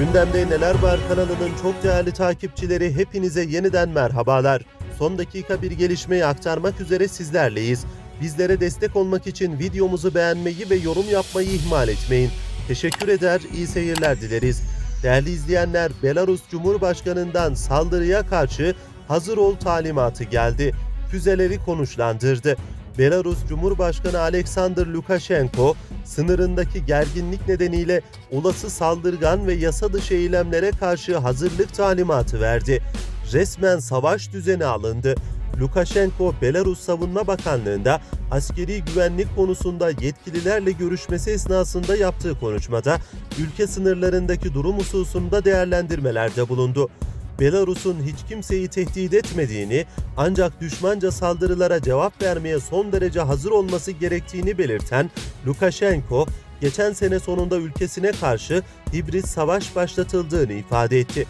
Gündemde Neler Var kanalının çok değerli takipçileri hepinize yeniden merhabalar. Son dakika bir gelişmeyi aktarmak üzere sizlerleyiz. Bizlere destek olmak için videomuzu beğenmeyi ve yorum yapmayı ihmal etmeyin. Teşekkür eder, iyi seyirler dileriz. Değerli izleyenler, Belarus Cumhurbaşkanı'ndan saldırıya karşı hazır ol talimatı geldi. Füzeleri konuşlandırdı. Belarus Cumhurbaşkanı Alexander Lukashenko, sınırındaki gerginlik nedeniyle olası saldırgan ve yasa dışı eylemlere karşı hazırlık talimatı verdi. Resmen savaş düzeni alındı. Lukashenko, Belarus Savunma Bakanlığı'nda askeri güvenlik konusunda yetkililerle görüşmesi esnasında yaptığı konuşmada ülke sınırlarındaki durum hususunda değerlendirmelerde bulundu. Belarus'un hiç kimseyi tehdit etmediğini ancak düşmanca saldırılara cevap vermeye son derece hazır olması gerektiğini belirten Lukashenko, geçen sene sonunda ülkesine karşı hibrit savaş başlatıldığını ifade etti.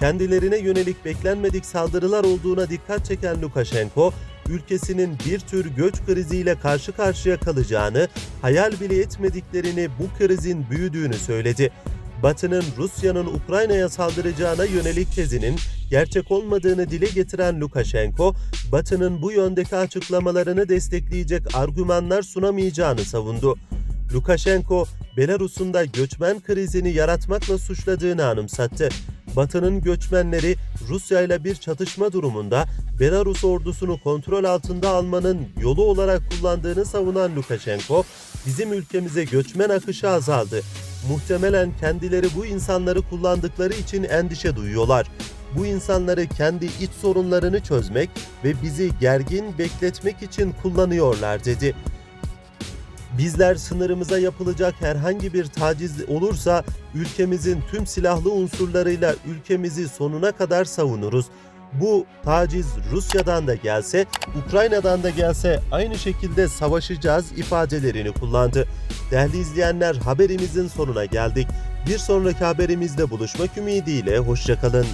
Kendilerine yönelik beklenmedik saldırılar olduğuna dikkat çeken Lukashenko, ülkesinin bir tür göç kriziyle karşı karşıya kalacağını, hayal bile etmediklerini bu krizin büyüdüğünü söyledi. Batı'nın Rusya'nın Ukrayna'ya saldıracağına yönelik tezinin gerçek olmadığını dile getiren Lukashenko, Batı'nın bu yöndeki açıklamalarını destekleyecek argümanlar sunamayacağını savundu. Lukashenko, Belarus'un da göçmen krizini yaratmakla suçladığını anımsattı. Batı'nın göçmenleri Rusya ile bir çatışma durumunda Belarus ordusunu kontrol altında almanın yolu olarak kullandığını savunan Lukashenko, bizim ülkemize göçmen akışı azaldı. Muhtemelen kendileri bu insanları kullandıkları için endişe duyuyorlar. Bu insanları kendi iç sorunlarını çözmek ve bizi gergin bekletmek için kullanıyorlar dedi. Bizler sınırımıza yapılacak herhangi bir taciz olursa ülkemizin tüm silahlı unsurlarıyla ülkemizi sonuna kadar savunuruz. Bu taciz Rusya'dan da gelse, Ukrayna'dan da gelse aynı şekilde savaşacağız ifadelerini kullandı. Değerli izleyenler haberimizin sonuna geldik. Bir sonraki haberimizde buluşmak ümidiyle hoşçakalın.